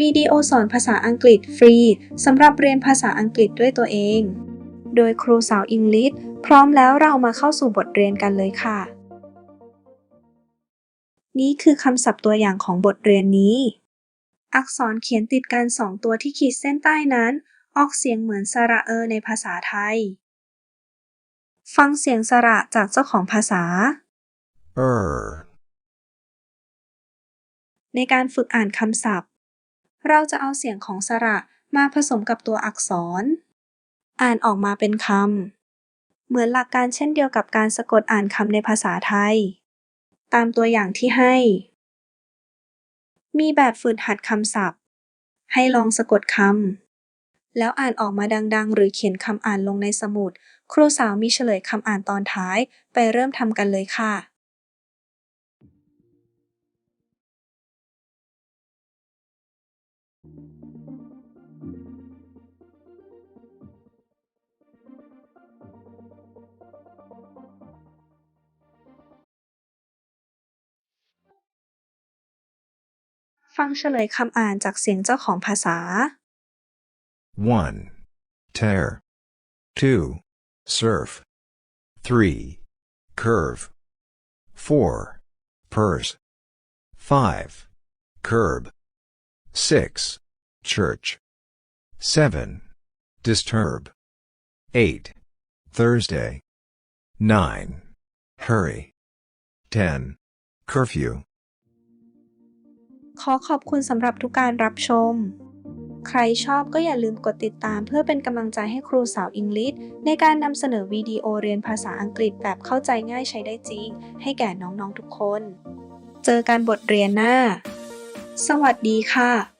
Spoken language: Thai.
วิดีโอสอนภาษาอังกฤษฟรีสำหรับเรียนภาษาอังกฤษด้วยตัวเอง โดยครูสาวอังกฤษพร้อมแล้วเรามาเข้าสู่บทเรียนกันเลยค่ะ นี่คือคำศัพท์ตัวอย่างของบทเรียนนี้ อักษรเขียนติดกันสองตัวที่ขีดเส้นใต้นั้น ออกเสียงเหมือนสระเออในภาษาไทย ฟังเสียงสระจากเจ้าของภาษา er, ในการฝึกอ่านคำศัพท์ เราจะเอาเสียงของสระมาผสมกับตัวอักษร อ่านออกมาเป็นคำ เหมือนหลักการเช่นเดียวกับการสะกดอ่านคำในภาษาไทย ตามตัวอย่างที่ให้ มีแบบฝึกหัดคำศัพท์ ให้ลองสะกดคำ แล้วอ่านออกมาดังๆ หรือเขียนคำอ่านลงในสมุด ครูสาวมีเฉลยคำอ่านตอนท้าย ไปเริ่มทำกันเลยค่ะ ฟังเฉลยคำอ่านจากเสียงเจ้าของภาษา 1. Tear. 2. Surf. 3. Curve. 4. Purse. 5. Curb. 6. Church. 7. Disturb. 8. Thursday. 9. Hurry. 10. Curfew. ขอขอบคุณสำหรับทุกการรับชม ใครชอบก็อย่าลืมกดติดตามเพื่อเป็นกำลังใจให้ครูสาวอังกฤษในการนำเสนอวิดีโอเรียนภาษาอังกฤษแบบเข้าใจง่ายใช้ได้จริง ให้แก่น้องๆทุกคน เจอกันบทเรียนหน้า สวัสดีค่ะ